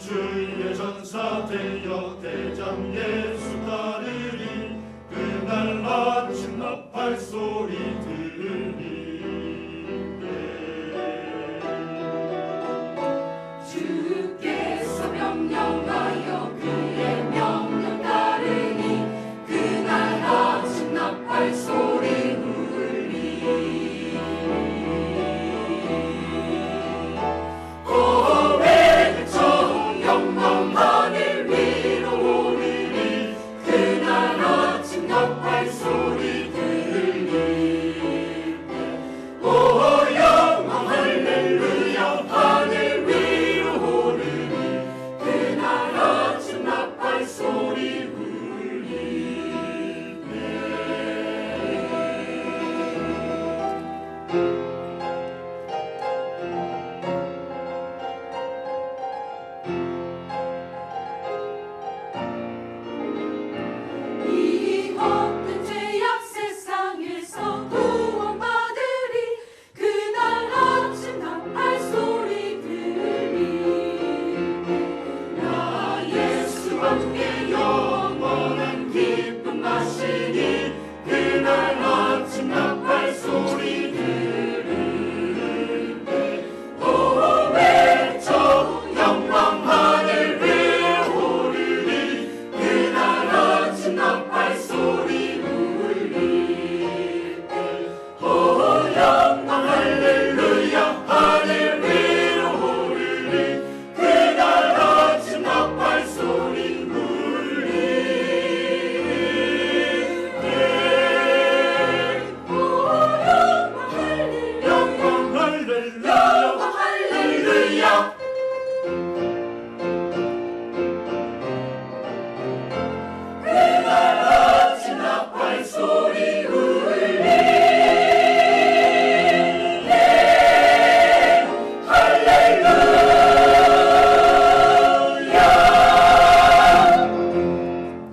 주의 전사 되어 대장 예수 따르리. 그날 마침 나팔 소리